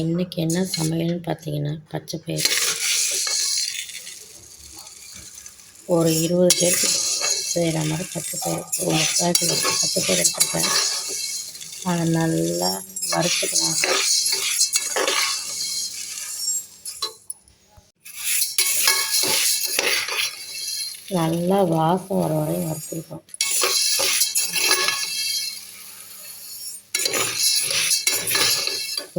இன்றைக்கி என்ன சமையல்னு பார்த்தீங்கன்னா பச்சை பயிர் ஒரு இருபது பேருக்கு செய்கிற மாதிரி பச்சை பயிறு. ஒரு முக்கால் கிலோ பச்சை பயிர் எடுத்துருக்கேன். அதை நல்லா வறுத்துக்கலாம். நல்லா வாசம் வர வரையும் வறுத்துருக்கோம்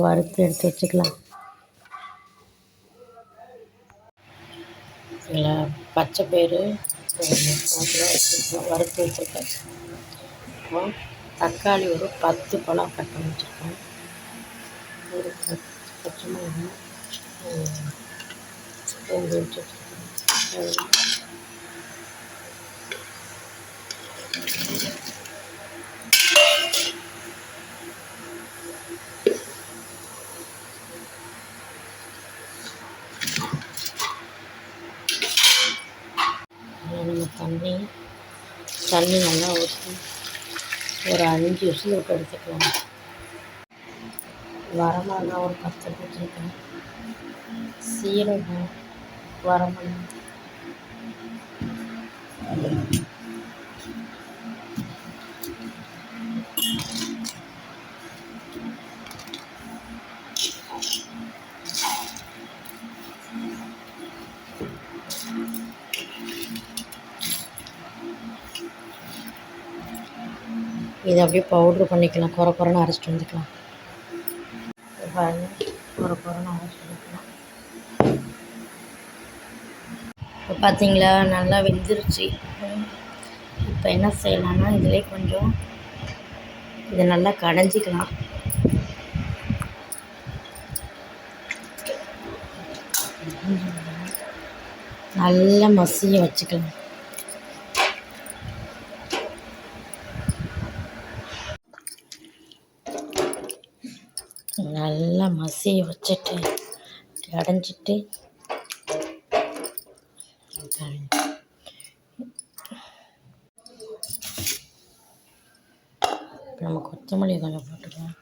வறுத்து எடுத்து வச்சுக்கலாம். இதில் பச்சை பயிறு ஒரு வச்சுருக்கோம் வறுத்து வச்சுருக்கேன். அப்புறம் தக்காளி ஒரு பத்து பழம் கட் பண்ணி வச்சுருக்கேன். ஒரு பச்சை மிளகாய் பூண்டு வச்சு வச்சுருக்கேன். நம்ம தண்ணி. தண்ணி நல்லா ஊற்றி ஒரு அஞ்சு விசில் விட்டு எடுத்துக்கலாம். வரமிளகா ஒரு பத்து வச்சுருக்கேன் சீரகம் வரமிளகா. இதை அப்படியே பவுட்ரு பண்ணிக்கலாம். குறை குறைன்னு அரைச்சிட்டு வந்துக்கலாம். குறை குறைன்னு அரைச்சிட்டு வந்துக்கலாம். இப்போ பார்த்தீங்களா? நல்லா வெந்துருச்சு. இப்போ என்ன செய்யலாம்னா இதிலே கொஞ்சம் இதை நல்லா கடைஞ்சிக்கலாம். நல்லா மசிய வச்சுக்கலாம். நல்லா மசிய வச்சுட்டு கடைஞ்சிட்டு நம்ம கொத்தமல்லி கொஞ்சம் போட்டுக்கலாம்.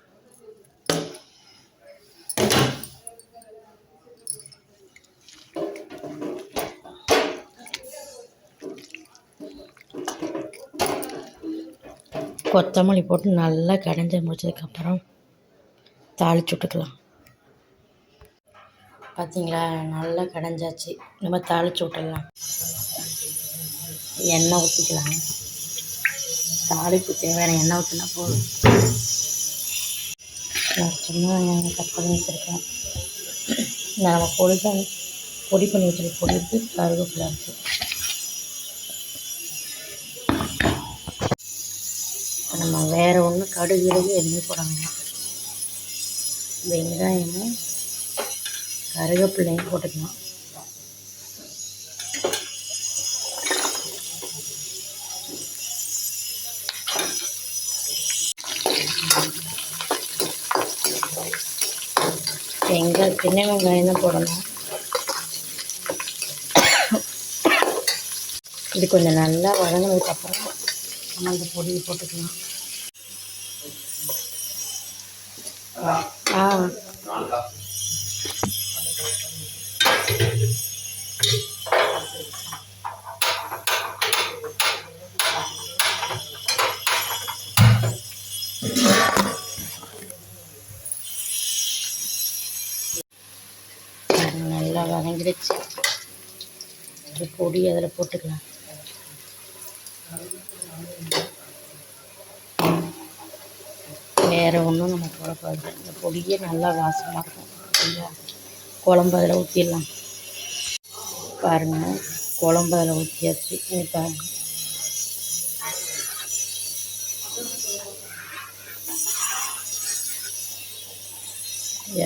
கொத்தமல்லி போட்டு நல்லா கடைஞ்சி முடிச்சதுக்கப்புறம் தாளித்து விட்டுக்கலாம். பார்த்தீங்களா நல்லா கடைஞ்சாச்சு. நம்ம தாளிச்சு விட்டுடலாம். எண்ணெய் ஊற்றிக்கலாம் தாளிப்பு தேவையான எண்ணெய் ஊற்றினா போதும். நான் சின்ன வெங்காயம் கட் பண்ணி வச்சுருக்கேன். நான் நம்ம பொடி பண்ணி பொடி பண்ணி வச்சுருக்க பொடி இருக்குது கருவேப்பிலை இருக்குது நம்ம வேறு ஒன்றும் கடுகு கிடுகு எதுவுமே போட வேண்டாம் வெங்காயமும் கருவேப்பிலையும் போட்டுக்கலாம். வெங்காயம் சின்ன வெங்காயம் தான் போடணும். இது கொஞ்சம் நல்லா வதங்கினதுக்கப்புறம் நம்ம இந்த பொடியை போட்டுக்கலாம். ஆ நல்லா வதங்கிடுச்சு. பொடி அதில் போட்டுக்கலாம். வேறு ஒன்றும் நம்ம போடக்கூடாது. இந்த பொடியே நல்லா வாசமாக இருக்கும். சரியா குழம்பு அதில் ஊற்றிடலாம் பாருங்கள் குழம்பு அதில் ஊற்றியாச்சு இது பாருங்க.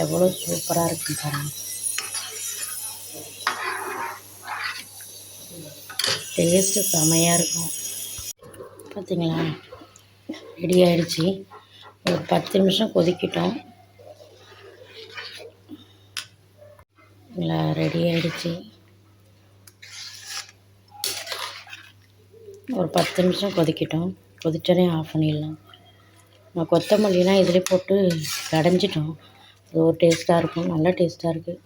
எவ்வளோ சூப்பராக இருக்கு பாருங்க. டேஸ்ட்டு செமையாக இருக்கும். பார்த்தீங்களா ரெடி ஆயிடுச்சு. ஒரு பத்து நிமிஷம் கொதிக்கிட்டோம். நல்லா ரெடி ஆகிடுச்சு ஒரு பத்து நிமிஷம் கொதிக்கட்டும். கொதிச்சோடனே ஆஃப் பண்ணிடலாம். நான் கொத்தமல்லிலாம் இதிலே போட்டு கடைஞ்சிட்டோம். அது ஒரு டேஸ்ட்டாக இருக்கும். நல்ல டேஸ்ட்டாக இருக்குது